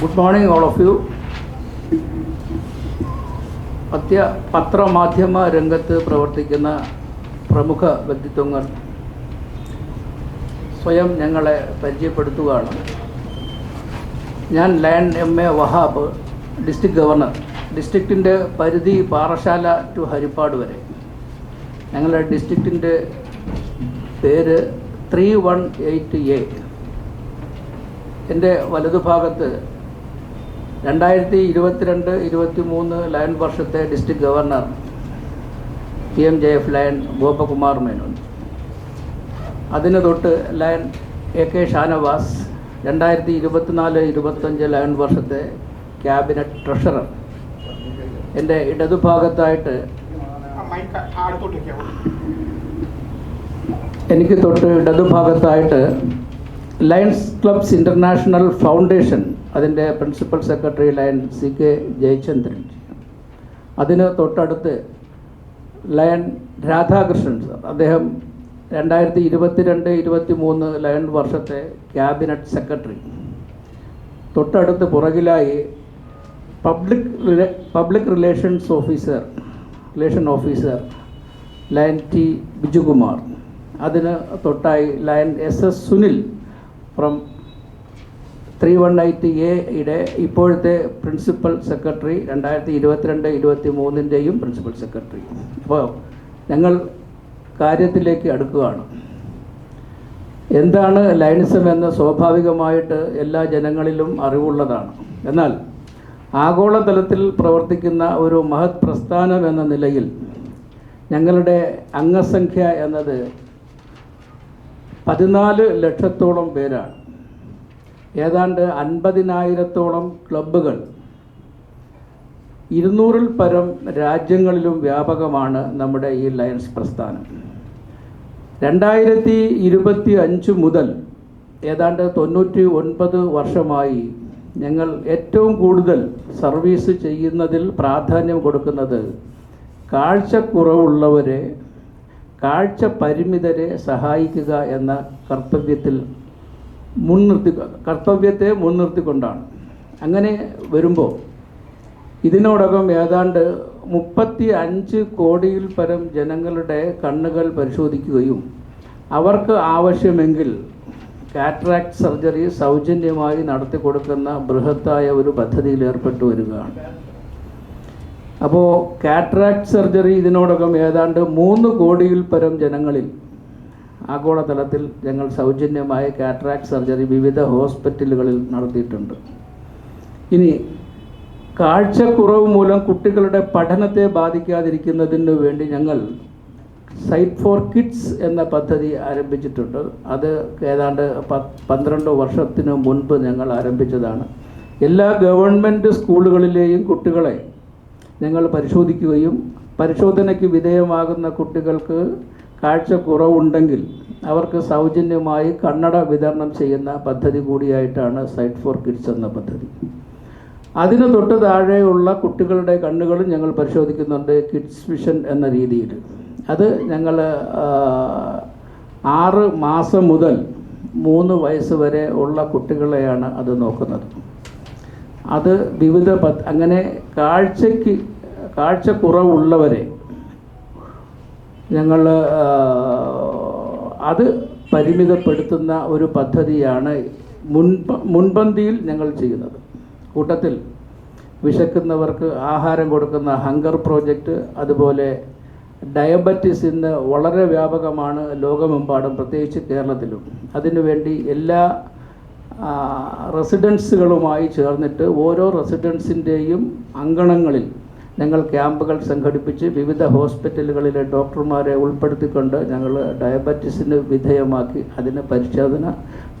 Good morning all of you അത്യ പത്രമാധ്യമ രംഗത്ത് പ്രവർത്തിക്കുന്ന പ്രമുഖ വ്യക്തിത്വങ്ങൾ സ്വയം ഞങ്ങളെ പരിചയപ്പെടുത്തുകയാണ്. ഞാൻ lion M A Wahab district governor ഡിസ്ട്രിക്റ്റിന്റെ പരിധി പാറശാല ടു ഹരിപ്പാട് വരെ. ഞങ്ങളുടെ ഡിസ്ട്രിക്റ്റിന്റെ പേര് ത്രീ വൺ എയ്റ്റ് എ എന്റെ വലതുഭാഗത്ത് രണ്ടായിരത്തി ഇരുപത്തിരണ്ട് ഇരുപത്തി മൂന്ന് ലയൺ വർഷത്തെ district governor P M J F lion Gopakumar Menon. അതിന് തൊട്ട് ലയൺ എ കെ ഷാനവാസ് രണ്ടായിരത്തി ഇരുപത്തിനാല് ഇരുപത്തഞ്ച് ലയൺ വർഷത്തെ ക്യാബിനറ്റ് ട്രഷറർ. എന്റെ ഇടതുഭാഗത്തായിട്ട് എനിക്ക് തൊട്ട് ഇടതുഭാഗത്തായിട്ട് ലയൺസ് ക്ലബ്സ് ഇന്റർനാഷണൽ ഫൗണ്ടേഷൻ അതിന്റെ principal secretary lion C K Jayachandran. അതിന് തൊട്ടടുത്ത് ലയൺ രാധാകൃഷ്ണൻ സാർ. അദ്ദേഹം രണ്ടായിരത്തി ഇരുപത്തിരണ്ട് ഇരുപത്തി മൂന്ന് ലയൺ വർഷത്തെ ക്യാബിനറ്റ് സെക്രട്ടറി തൊട്ടടുത്ത് പുറകിലായി public public relations officer relation officer lion T Bijukumar. അതിന് തൊട്ടായി lion S S Sunil from three one eight എയുടെ ഇപ്പോഴത്തെ പ്രിൻസിപ്പൽ സെക്രട്ടറി രണ്ടായിരത്തി ഇരുപത്തിരണ്ട് ഇരുപത്തി മൂന്നിന്റെയും പ്രിൻസിപ്പൽ സെക്രട്ടറി അപ്പോൾ ഞങ്ങൾ കാര്യത്തിലേക്ക് അടുക്കുകയാണ്. എന്താണ് ലൈനിസം എന്ന് സ്വാഭാവികമായിട്ട് എല്ലാ ജനങ്ങളിലും അറിവുള്ളതാണ്. എന്നാൽ ആഗോളതലത്തിൽ പ്രവർത്തിക്കുന്ന ഒരു മഹത് പ്രസ്ഥാനം എന്ന നിലയിൽ ഞങ്ങളുടെ അംഗസംഖ്യ എന്നത് പതിനാല് ലക്ഷത്തോളം പേരാണ്. ഏതാണ്ട് അൻപതിനായിരത്തോളം ക്ലബ്ബുകൾ ഇരുന്നൂറിൽ പരം രാജ്യങ്ങളിലും വ്യാപകമാണ് നമ്മുടെ ഈ ലയൺസ് പ്രസ്ഥാനം. രണ്ടായിരത്തി ഇരുപത്തി അഞ്ച് മുതൽ ഏതാണ്ട് തൊണ്ണൂറ്റി ഒൻപത് വർഷമായി ഞങ്ങൾ ഏറ്റവും കൂടുതൽ സർവീസ് ചെയ്യുന്നതിൽ പ്രാധാന്യം കൊടുക്കുന്നത് കാഴ്ചക്കുറവുള്ളവരെ കാഴ്ച പരിമിതരെ സഹായിക്കുക എന്ന കർത്തവ്യത്തിൽ മുൻനിർത്തി കർത്തവ്യത്തെ മുൻനിർത്തിക്കൊണ്ടാണ്. അങ്ങനെ വരുമ്പോൾ ഇതിനോടകം ഏതാണ്ട് മുപ്പത്തി അഞ്ച് കോടിയിൽ പരം ജനങ്ങളുടെ കണ്ണുകൾ പരിശോധിക്കുകയും അവർക്ക് ആവശ്യമെങ്കിൽ കാറ്ററാക്ട് സർജറി സൗജന്യമായി നടത്തി കൊടുക്കുന്ന ബൃഹത്തായ ഒരു പദ്ധതിയിൽ ഏർപ്പെട്ടു വരികയാണ്. അപ്പോൾ കാറ്ററാക്ട് സർജറി ഇതിനോടകം ഏതാണ്ട് മൂന്ന് കോടിയിൽ പരം ജനങ്ങളിൽ ആഗോളതലത്തിൽ ഞങ്ങൾ സൗജന്യമായ കാറ്ററാക്ട് സർജറി വിവിധ ഹോസ്പിറ്റലുകളിൽ നടത്തിയിട്ടുണ്ട്. ഇനി കാഴ്ചക്കുറവ് മൂലം കുട്ടികളുടെ പഠനത്തെ ബാധിക്കാതിരിക്കുന്നതിന് വേണ്ടി ഞങ്ങൾ സൈറ്റ് ഫോർ കിഡ്സ് എന്ന പദ്ധതി ആരംഭിച്ചിട്ടുണ്ട്. അത് ഏതാണ്ട് പന്ത്രണ്ട് വർഷത്തിന് മുൻപ് ഞങ്ങൾ ആരംഭിച്ചതാണ്. എല്ലാ ഗവൺമെന്റ് സ്കൂളുകളിലെയും കുട്ടികളെ ഞങ്ങൾ പരിശോധിക്കുകയും പരിശോധനയ്ക്ക് വിധേയമാകുന്ന കുട്ടികൾക്ക് കാഴ്ച കുറവുണ്ടെങ്കിൽ അവർക്ക് സൗജന്യമായി കണ്ണട വിതരണം ചെയ്യുന്ന പദ്ധതി കൂടിയായിട്ടാണ് സൈറ്റ് ഫോർ കിഡ്സ് എന്ന പദ്ധതി. അതിന് തൊട്ട് താഴെയുള്ള കുട്ടികളുടെ കണ്ണുകളും ഞങ്ങൾ പരിശോധിക്കുന്നുണ്ട് കിഡ്സ് വിഷൻ എന്ന രീതിയിൽ. അത് ഞങ്ങൾ ആറ് മാസം മുതൽ മൂന്ന് വയസ്സ് വരെ ഉള്ള കുട്ടികളെയാണ് അത് നോക്കുന്നത്. അത് വിവിധ പദ് അങ്ങനെ കാഴ്ചയ്ക്ക് കുറവുള്ളവരെ ഞങ്ങൾ അത് പരിമിതപ്പെടുത്തുന്ന ഒരു പദ്ധതിയാണ് മുൻപ മുൻപന്തിയിൽ ഞങ്ങൾ ചെയ്യുന്നത്. കൂട്ടത്തിൽ വിശക്കുന്നവർക്ക് ആഹാരം കൊടുക്കുന്ന ഹങ്കർ പ്രോജക്റ്റ് അതുപോലെ ഡയബറ്റിസ് ഇന്ന് വളരെ വ്യാപകമാണ് ലോകമെമ്പാടും പ്രത്യേകിച്ച് കേരളത്തിലും. അതിനുവേണ്ടി എല്ലാ റെസിഡൻസുകളുമായി ചേർന്നിട്ട് ഓരോ റെസിഡൻസിന്റെയും അങ്കണങ്ങളിൽ ഞങ്ങൾ ക്യാമ്പുകൾ സംഘടിപ്പിച്ച് വിവിധ ഹോസ്പിറ്റലുകളിലെ ഡോക്ടർമാരെ ഉൾപ്പെടുത്തിക്കൊണ്ട് ഞങ്ങൾ ഡയബറ്റീസിന് വിധേയമാക്കി അതിന് പരിശോധന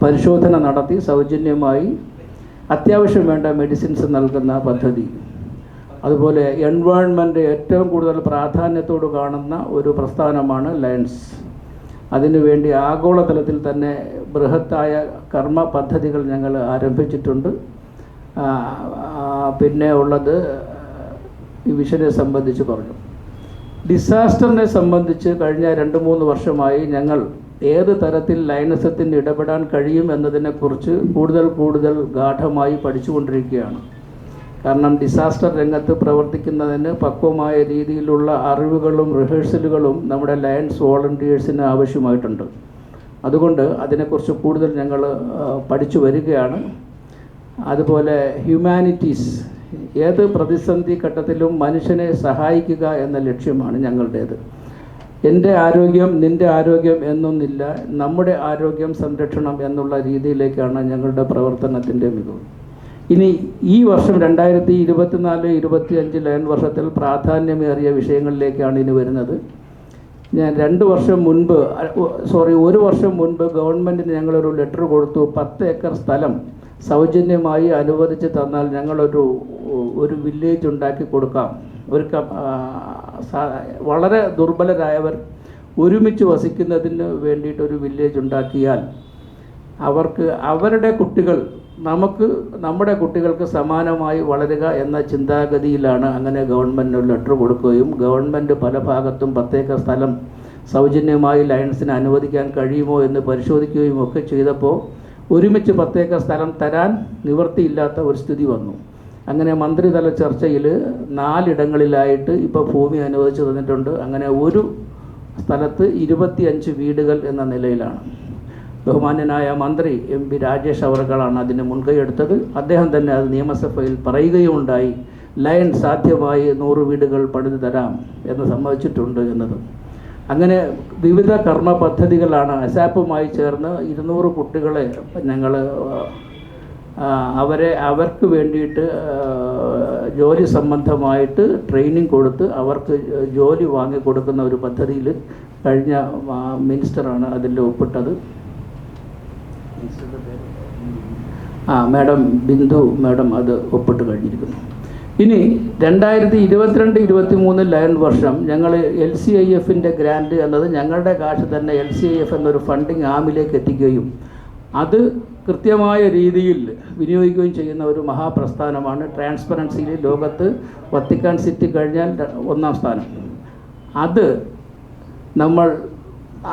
പരിശോധന നടത്തി സൗജന്യമായി അത്യാവശ്യം വേണ്ട മെഡിസിൻസ് നൽകുന്ന പദ്ധതി. അതുപോലെ എൻവയോൺമെന്റ് ഏറ്റവും കൂടുതൽ പ്രാധാന്യത്തോട് കാണുന്ന ഒരു പ്രസ്ഥാനമാണ് ലയൺസ് അതിനുവേണ്ടി ആഗോളതലത്തിൽ തന്നെ ബൃഹത്തായ കർമ്മ പദ്ധതികൾ ഞങ്ങൾ ആരംഭിച്ചിട്ടുണ്ട്. പിന്നെ ഉള്ളത് ഈ വിഷനെ സംബന്ധിച്ച് പറഞ്ഞു. ഡിസാസ്റ്ററിനെ സംബന്ധിച്ച് കഴിഞ്ഞ രണ്ട് മൂന്ന് വർഷമായി ഞങ്ങൾ ഏത് തരത്തിൽ ലയനസത്തിന് ഇടപെടാൻ കഴിയും എന്നതിനെക്കുറിച്ച് കൂടുതൽ കൂടുതൽ ഗാഠമായി പഠിച്ചുകൊണ്ടിരിക്കുകയാണ്. കാരണം ഡിസാസ്റ്റർ രംഗത്ത് പ്രവർത്തിക്കുന്നതിന് പക്വമായ രീതിയിലുള്ള അറിവുകളും റിഹേഴ്സലുകളും നമ്മുടെ ലയൻസ് വോളണ്ടിയേഴ്സിന് ആവശ്യമായിട്ടുണ്ട്. അതുകൊണ്ട് അതിനെക്കുറിച്ച് കൂടുതൽ ഞങ്ങൾ പഠിച്ചു വരികയാണ്. അതുപോലെ ഹ്യൂമാനിറ്റീസ് ഏത് പ്രതിസന്ധി ഘട്ടത്തിലും മനുഷ്യനെ സഹായിക്കുക എന്ന ലക്ഷ്യമാണ് ഞങ്ങളുടേത്. എന്റെ ആരോഗ്യം നിന്റെ ആരോഗ്യം എന്നൊന്നില്ല നമ്മുടെ ആരോഗ്യം സംരക്ഷണം എന്നുള്ള രീതിയിലേക്കാണ് ഞങ്ങളുടെ പ്രവർത്തനത്തിന്റെ മികവ്. ഇനി ഈ വർഷം രണ്ടായിരത്തി ഇരുപത്തിനാല് ഇരുപത്തി അഞ്ച് ലയൻ വർഷത്തിൽ പ്രാധാന്യമേറിയ വിഷയങ്ങളിലേക്കാണ് ഇനി വരുന്നത്. ഞാൻ രണ്ട് വർഷം മുൻപ് സോറി ഒരു വർഷം മുൻപ് ഗവൺമെന്റിന് ഞങ്ങളൊരു ലെറ്റർ കൊടുത്തു. പത്ത് ഏക്കർ സ്ഥലം സൗജന്യമായി അനുവദിച്ച് തന്നാൽ ഞങ്ങളൊരു ഒരു വില്ലേജ് ഉണ്ടാക്കി കൊടുക്കാം. ഒരു വളരെ ദുർബലരായവർ ഒരുമിച്ച് വസിക്കുന്നതിന് വേണ്ടിയിട്ട് ഒരു വില്ലേജ് ഉണ്ടാക്കിയാൽ അവർക്ക് അവരുടെ കുട്ടികൾ നമുക്ക് നമ്മുടെ കുട്ടികൾക്ക് സമാനമായി വളരുക എന്ന ചിന്താഗതിയിലാണ് അങ്ങനെ ഗവൺമെന്റ് ലെറ്റർ കൊടുക്കുകയും ഗവൺമെന്റ് പല ഭാഗത്തും പ്രത്യേക സ്ഥലം സൗജന്യമായി ലയൺസിന് അനുവദിക്കാൻ കഴിയുമോ എന്ന് പരിശോധിക്കുകയും ഒക്കെ ചെയ്തപ്പോൾ ഒരുമിച്ച് പ്രത്യേക സ്ഥലം തരാൻ നിവൃത്തിയില്ലാത്ത ഒരു സ്ഥിതി വന്നു. അങ്ങനെ മന്ത്രിതല ചർച്ചയിൽ നാലിടങ്ങളിലായിട്ട് ഇപ്പോൾ ഭൂമി അനുവദിച്ചു തന്നിട്ടുണ്ട്. അങ്ങനെ ഒരു സ്ഥലത്ത് ഇരുപത്തിയഞ്ച് വീടുകൾ എന്ന നിലയിലാണ്. ബഹുമാന്യനായ മന്ത്രി എം പി രാജേഷ് അവർകളാണ് അതിന് മുൻകൈയെടുത്തത് അദ്ദേഹം തന്നെ അത് നിയമസഭയിൽ പറയുകയുണ്ടായി ലയൻ സാധ്യമായി നൂറ് വീടുകൾ പണിതു തരാം എന്ന് സമ്മതിച്ചിട്ടുണ്ട് എന്നത്. അങ്ങനെ വിവിധ കർമ്മ പദ്ധതികളാണ് അസാപ്പുമായി ചേർന്ന് ഇരുന്നൂറ് കുട്ടികളെ ഞങ്ങൾ അവരെ അവർക്ക് വേണ്ടിയിട്ട് ജോലി സംബന്ധമായിട്ട് ട്രെയിനിങ് കൊടുത്ത് അവർക്ക് ജോലി വാങ്ങി കൊടുക്കുന്ന ഒരു പദ്ധതിയിൽ കഴിഞ്ഞ മിനിസ്റ്ററാണ് അതിൽ ഒപ്പിട്ടത്. ആ മാഡം ബിന്ദു മാഡം അത് ഒപ്പിട്ട് കഴിഞ്ഞിരിക്കുന്നു. ഇനി രണ്ടായിരത്തി ഇരുപത്തിരണ്ട് ഇരുപത്തി മൂന്ന് ലയൺ വർഷം ഞങ്ങൾ എൽ സി ഐ എഫിന്റെ ഗ്രാൻഡ് എന്നത് ഞങ്ങളുടെ കാശ് തന്നെ എൽ സി ഐ എഫ് എന്നൊരു ഫണ്ടിങ് ആമിലേക്ക് എത്തിക്കുകയും അത് കൃത്യമായ രീതിയിൽ വിനിയോഗിക്കുകയും ചെയ്യുന്ന ഒരു മഹാപ്രസ്ഥാനമാണ് ട്രാൻസ്പെറൻസിയിൽ ലോകത്ത് വത്തിക്കാൻ സിറ്റി കഴിഞ്ഞാൽ ഒന്നാം സ്ഥാനം. അത് നമ്മൾ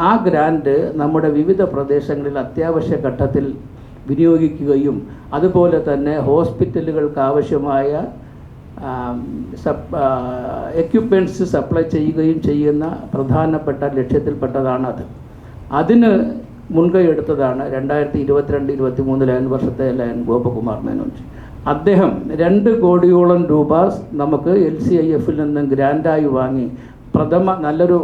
ആ ഗ്രാൻഡ് നമ്മുടെ വിവിധ പ്രദേശങ്ങളിൽ അത്യാവശ്യ ഘട്ടത്തിൽ വിനിയോഗിക്കുകയും അതുപോലെ തന്നെ ഹോസ്പിറ്റലുകൾക്ക് ആവശ്യമായ എക്യുപ്മെന്റ്സ് സപ്ലൈ ചെയ്യുകയും ചെയ്യുന്ന പ്രധാനപ്പെട്ട ലക്ഷ്യത്തിൽപ്പെട്ടതാണ് അത്. അതിന് മുൻകൈ എടുത്തതാണ് രണ്ടായിരത്തി ഇരുപത്തിരണ്ട് ഇരുപത്തി മൂന്ന് ലയൻ വർഷത്തെ ലയൻ ഗോപകുമാർ മേനോൻ അദ്ദേഹം രണ്ട് കോടിയോളം രൂപ നമുക്ക് എൽ സി ഐ എഫിൽ നിന്നും ഗ്രാൻഡായി വാങ്ങി പ്രഥമ നല്ലൊരു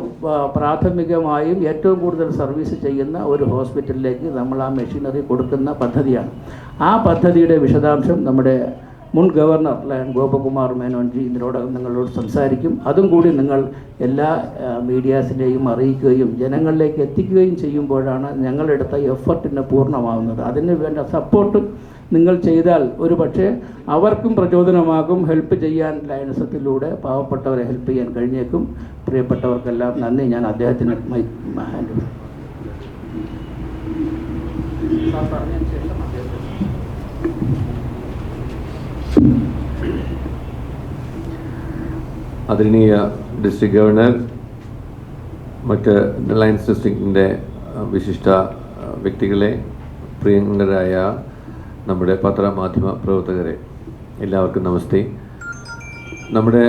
പ്രാഥമികമായും ഏറ്റവും കൂടുതൽ സർവീസ് ചെയ്യുന്ന ഒരു ഹോസ്പിറ്റലിലേക്ക് നമ്മൾ ആ മെഷീനറി കൊടുക്കുന്ന പദ്ധതിയാണ്. ആ പദ്ധതിയുടെ വിശദാംശം നമ്മുടെ മുൻ ഗവർണർ ലയൻ ഗോപകുമാർ മേനോൻജി ഇതിനോട് നിങ്ങളോട് സംസാരിക്കും. അതും കൂടി നിങ്ങൾ എല്ലാ മീഡിയാസിന്റെയും അറിയിക്കുകയും ജനങ്ങളിലേക്ക് എത്തിക്കുകയും ചെയ്യുമ്പോഴാണ് ഞങ്ങളെടുത്ത എഫർട്ടിന് പൂർണമാവുന്നത്. അതിന് വേണ്ട സപ്പോർട്ട് നിങ്ങൾ ചെയ്താൽ ഒരു പക്ഷേ അവർക്കും പ്രചോദനമാകും. ഹെൽപ്പ് ചെയ്യാൻ ലയനസത്തിലൂടെ പാവപ്പെട്ടവരെ ഹെൽപ്പ് ചെയ്യാൻ കഴിഞ്ഞേക്കും. പ്രിയപ്പെട്ടവർക്കെല്ലാം നന്ദി. ഞാൻ അദ്ദേഹത്തിന് മൈ ഹാൻഡ് ശേഷം അദ്ദേഹത്തിന് ആദരണീയ ഡിസ്ട്രിക്ട് ഗവർണർ മറ്റ് റിലയൻസ് ഡിസ്ട്രിക്റ്റിന്റെ വിശിഷ്ട വ്യക്തികളെ പ്രിയങ്കരായ നമ്മുടെ പത്രമാധ്യമ പ്രവർത്തകരെ എല്ലാവർക്കും നമസ്തേ. നമ്മുടെ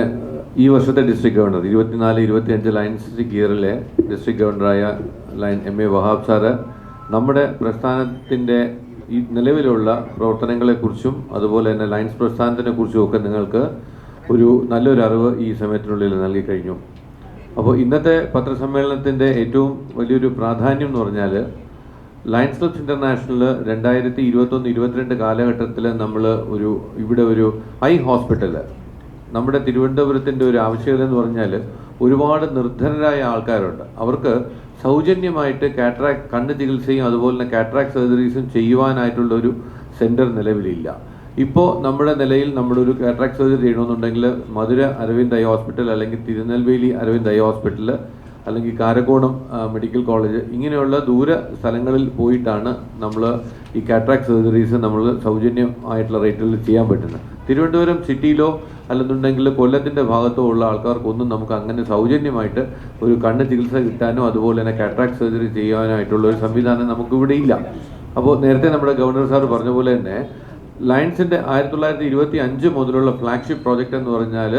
ഈ വർഷത്തെ ഡിസ്ട്രിക്ട് ഗവർണർ ഇരുപത്തിനാല് ഇരുപത്തിയഞ്ച് ലയൻസ് ഡിസ്ട്രിക്ട് ഇയറിലെ district ഗവർണറായ lion M A Wahab sir നമ്മുടെ പ്രസ്ഥാനത്തിന്റെ ഈ നിലവിലുള്ള പ്രവർത്തനങ്ങളെക്കുറിച്ചും അതുപോലെ തന്നെ ലയൻസ് പ്രസ്ഥാനത്തിനെ കുറിച്ചും ഒക്കെ നിങ്ങൾക്ക് ഒരു നല്ലൊരു അറിവ് ഈ സമയത്തിനുള്ളിൽ നൽകി കഴിഞ്ഞു. അപ്പോൾ ഇന്നത്തെ പത്രസമ്മേളനത്തിന്റെ ഏറ്റവും വലിയൊരു പ്രാധാന്യം എന്ന് പറഞ്ഞാൽ ലയൺസ് ക്ലബ്സ് ഇന്റർനാഷണൽ രണ്ടായിരത്തി ഇരുപത്തൊന്ന് ഇരുപത്തിരണ്ട് കാലഘട്ടത്തിൽ നമ്മൾ ഒരു ഇവിടെ ഒരു ഐ ഹോസ്പിറ്റൽ നമ്മുടെ തിരുവനന്തപുരത്തിന്റെ ഒരു ആവശ്യകത എന്ന് പറഞ്ഞാൽ ഒരുപാട് നിർധനരായ ആൾക്കാരുണ്ട്. അവർക്ക് സൗജന്യമായിട്ട് കാറ്ററാക്ട് കണ്ണ് ചികിത്സയും അതുപോലെ തന്നെ കാറ്ററാക്ട് സർജറീസും ചെയ്യുവാനായിട്ടുള്ള ഒരു സെന്റർ നിലവിലില്ല. ഇപ്പോൾ നമ്മുടെ നിലയിൽ നമ്മളൊരു കാറ്ററാക്ട് സർജറി ചെയ്യണമെന്നുണ്ടെങ്കിൽ മധുര അരവിന്ദ് ഐ ഹോസ്പിറ്റൽ അല്ലെങ്കിൽ തിരുനെൽവേലി അരവിന്ദ് ഐ ഹോസ്പിറ്റൽ അല്ലെങ്കിൽ കാരക്കോണം മെഡിക്കൽ കോളേജ് ഇങ്ങനെയുള്ള ദൂര സ്ഥലങ്ങളിൽ പോയിട്ടാണ് നമ്മൾ ഈ കാട്രാക്ട് സർജറീസ് നമ്മൾ സൗജന്യമായിട്ടുള്ള റേറ്റിൽ ചെയ്യാൻ പറ്റുന്നത്. തിരുവനന്തപുരം സിറ്റിയിലോ അല്ലെന്നുണ്ടെങ്കിൽ കൊല്ലത്തിന്റെ ഭാഗത്തോ ഉള്ള ആൾക്കാർക്കൊന്നും നമുക്ക് അങ്ങനെ സൗജന്യമായിട്ട് ഒരു കണ്ണ് ചികിത്സ കിട്ടാനോ അതുപോലെ തന്നെ കാട്രാക്ട് സർജറി ചെയ്യാനായിട്ടുള്ള ഒരു സംവിധാനം നമുക്കിവിടെ ഇല്ല. അപ്പോൾ നേരത്തെ നമ്മുടെ ഗവർണർ സാർ പറഞ്ഞ പോലെ തന്നെ ലയൺസിന്റെ ആയിരത്തി തൊള്ളായിരത്തി ഇരുപത്തി അഞ്ച് മുതലുള്ള ഫ്ലാഗ്ഷിപ്പ് പ്രോജക്റ്റ് എന്ന് പറഞ്ഞാൽ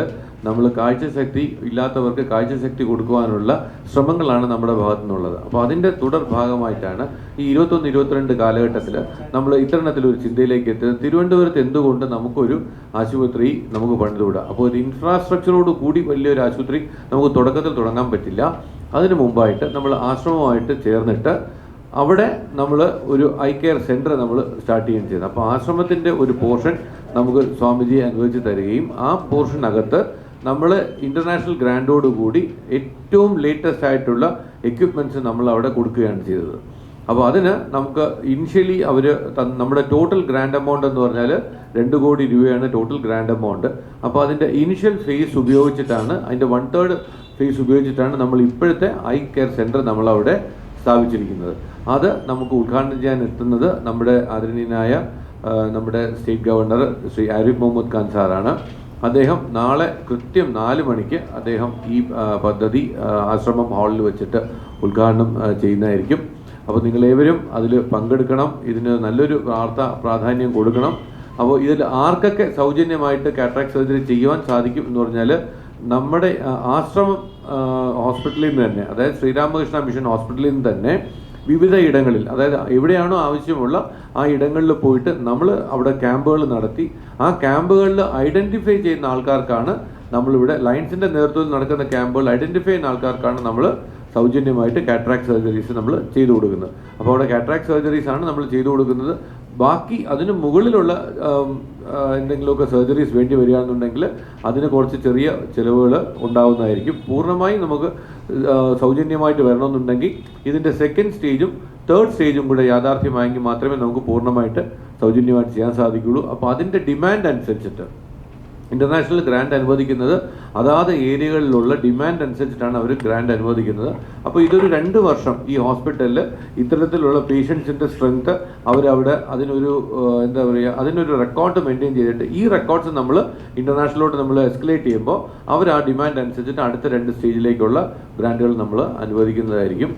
നമ്മൾ കാഴ്ചശക്തി ഇല്ലാത്തവർക്ക് കാഴ്ചശക്തി കൊടുക്കുവാനുള്ള ശ്രമങ്ങളാണ് നമ്മുടെ ഭാഗത്തു നിന്നുള്ളത് അപ്പോൾ അതിന്റെ തുടർ ഭാഗമായിട്ടാണ് ഈ ഇരുപത്തൊന്ന് ഇരുപത്തിരണ്ട് കാലഘട്ടത്തിൽ നമ്മൾ ഇത്തരണത്തിലൊരു ചിന്തയിലേക്ക് എത്തിയത് തിരുവനന്തപുരത്ത് എന്തുകൊണ്ട് നമുക്കൊരു ആശുപത്രി നമുക്ക് പണിതുവിടാം അപ്പോൾ ഒരു ഇൻഫ്രാസ്ട്രക്ചറോട് കൂടി വലിയൊരു ആശുപത്രി നമുക്ക് തുടക്കത്തിൽ തുടങ്ങാൻ പറ്റില്ല. അതിനു മുമ്പായിട്ട് നമ്മൾ ആശ്രമമായിട്ട് ചേർന്നിട്ട് അവിടെ നമ്മൾ ഒരു ഐ കെയർ സെന്റർ നമ്മൾ സ്റ്റാർട്ട് ചെയ്യുകയും ചെയ്തു. അപ്പോൾ ആശ്രമത്തിന്റെ ഒരു പോർഷൻ നമുക്ക് സ്വാമിജി അനുവദിച്ച് തരികയും ആ പോർഷനകത്ത് നമ്മൾ ഇന്റർനാഷണൽ ഗ്രാൻഡോട് കൂടി ഏറ്റവും ലേറ്റസ്റ്റ് ആയിട്ടുള്ള എക്യുപ്മെന്റ്സ് നമ്മൾ അവിടെ കൊടുക്കുകയാണ് ചെയ്തത്. അപ്പോൾ അതിന് നമുക്ക് ഇനിഷ്യലി അവർ നമ്മുടെ ടോട്ടൽ ഗ്രാൻഡ് എമൗണ്ട് എന്ന് പറഞ്ഞാൽ രണ്ട് കോടി രൂപയാണ് ടോട്ടൽ ഗ്രാൻഡ് എമൗണ്ട് അപ്പോൾ അതിന്റെ ഇനിഷ്യൽ ഫേസ് ഉപയോഗിച്ചിട്ടാണ് അതിന്റെ വൺ തേർഡ് ഫേസ് ഉപയോഗിച്ചിട്ടാണ് നമ്മൾ ഇപ്പോഴത്തെ ഐ കെയർ സെന്റർ നമ്മളവിടെ സ്ഥാപിച്ചിരിക്കുന്നത്. അത് നമുക്ക് ഉദ്ഘാടനം ചെയ്യാൻ എത്തുന്നത് നമ്മുടെ ആദരണീയനായ നമ്മുടെ സ്റ്റേറ്റ് ഗവർണർ ശ്രീ ആരിഫ് മുഹമ്മദ് ഖാൻ സാറാണ്. അദ്ദേഹം നാളെ കൃത്യം നാല് മണിക്ക് അദ്ദേഹം ഈ പദ്ധതി ആശ്രമം ഹാളിൽ വെച്ചിട്ട് ഉദ്ഘാടനം ചെയ്യുന്നതായിരിക്കും. അപ്പോൾ നിങ്ങളേവരും അതിൽ പങ്കെടുക്കണം ഇതിന് നല്ലൊരു വാർത്ത പ്രാധാന്യം കൊടുക്കണം. അപ്പോൾ ഇതിൽ ആർക്കൊക്കെ സൗജന്യമായിട്ട് കാട്രാക്ട് സർജറി ചെയ്യുവാൻ സാധിക്കും എന്ന് പറഞ്ഞാൽ നമ്മുടെ ആശ്രമം ഹോസ്പിറ്റലിൽ നിന്ന് തന്നെ അതായത് ശ്രീരാമകൃഷ്ണ മിഷൻ ഹോസ്പിറ്റലിൽ നിന്ന് തന്നെ വിവിധ ഇടങ്ങളിൽ അതായത് എവിടെയാണോ ആവശ്യമുള്ള ആ ഇടങ്ങളിൽ പോയിട്ട് നമ്മൾ അവിടെ ക്യാമ്പുകൾ നടത്തി. ആ ക്യാമ്പുകളിൽ ഐഡന്റിഫൈ ചെയ്യുന്ന ആൾക്കാർക്കാണ് നമ്മളിവിടെ ലയൻസിന്റെ നേതൃത്വത്തിൽ നടക്കുന്ന ക്യാമ്പുകൾ ഐഡന്റിഫൈ ചെയ്യുന്ന ആൾക്കാർക്കാണ് നമ്മൾ സൗജന്യമായിട്ട് കാട്രാക്ട് സർജറീസ് നമ്മൾ ചെയ്തു കൊടുക്കുന്നത്. അപ്പോൾ അവിടെ കാട്രാക്ട് സർജറീസ് ആണ് നമ്മൾ ചെയ്തു കൊടുക്കുന്നത്. ബാക്കി അതിന് മുകളിലുള്ള എന്തെങ്കിലുമൊക്കെ സർജറീസ് വേണ്ടി വരികയാണെന്നുണ്ടെങ്കിൽ അതിന് കുറച്ച് ചെറിയ ചിലവുകൾ ഉണ്ടാവുന്നതായിരിക്കും. പൂർണമായും നമുക്ക് സൗജന്യമായിട്ട് വരണമെന്നുണ്ടെങ്കിൽ ഇതിന്റെ സെക്കൻഡ് സ്റ്റേജും തേർഡ് സ്റ്റേജും കൂടെ യാഥാർത്ഥ്യമായെങ്കിൽ മാത്രമേ നമുക്ക് പൂർണമായിട്ട് സൗജന്യമായിട്ട് ചെയ്യാൻ സാധിക്കുകയുള്ളൂ. അപ്പോൾ അതിന്റെ ഡിമാൻഡ് അനുസരിച്ചിട്ട് ഇന്റർനാഷണൽ ഗ്രാൻഡ് അനുവദിക്കുന്നത്. അതാത് ഏരിയകളിലുള്ള ഡിമാൻഡ് അനുസരിച്ചിട്ടാണ് അവർ ഗ്രാൻഡ് അനുവദിക്കുന്നത്. അപ്പോൾ ഇതൊരു രണ്ട് വർഷം ഈ ഹോസ്പിറ്റലിൽ ഇത്തരത്തിലുള്ള പേഷ്യൻസിന്റെ സ്ട്രെങ്ത് അവരവിടെ അതിനൊരു എന്താ പറയുക അതിനൊരു റെക്കോർഡ് മെയിന്റെയിൻ ചെയ്തിട്ട് ഈ റെക്കോർഡ്സ് നമ്മൾ ഇന്റർനാഷണലോട്ട് നമ്മൾ എസ്കലേറ്റ് ചെയ്യുമ്പോൾ അവർ ആ ഡിമാൻഡ് അനുസരിച്ചിട്ട് അടുത്ത രണ്ട് സ്റ്റേജിലേക്കുള്ള ഗ്രാൻഡുകൾ നമ്മൾ അനുവദിക്കുന്നതായിരിക്കും.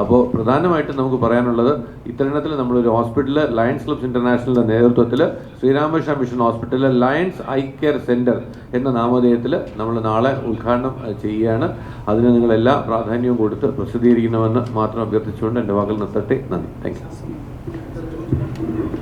അപ്പോൾ പ്രധാനമായിട്ടും നമുക്ക് പറയാനുള്ളത് ഇത്തരണത്തിൽ നമ്മളൊരു ഹോസ്പിറ്റലിൽ ലയൺസ് ക്ലബ്സ് ഇന്റർനാഷണലിന്റെ നേതൃത്വത്തിൽ ശ്രീരാമകൃഷ്ണ മിഷൻ ഹോസ്പിറ്റലിൽ ലയൺസ് ഐ കെയർ സെന്റർ എന്ന നാമധേയത്തിൽ നമ്മൾ നാളെ ഉദ്ഘാടനം ചെയ്യുകയാണ്. അതിന് നിങ്ങളെല്ലാ പ്രാധാന്യവും കൊടുത്ത് പ്രസിദ്ധീകരിക്കണമെന്ന് മാത്രം അഭ്യർത്ഥിച്ചുകൊണ്ട് എന്റെ വാക്കിൽ നിർത്തട്ടെ. നന്ദി. Thank you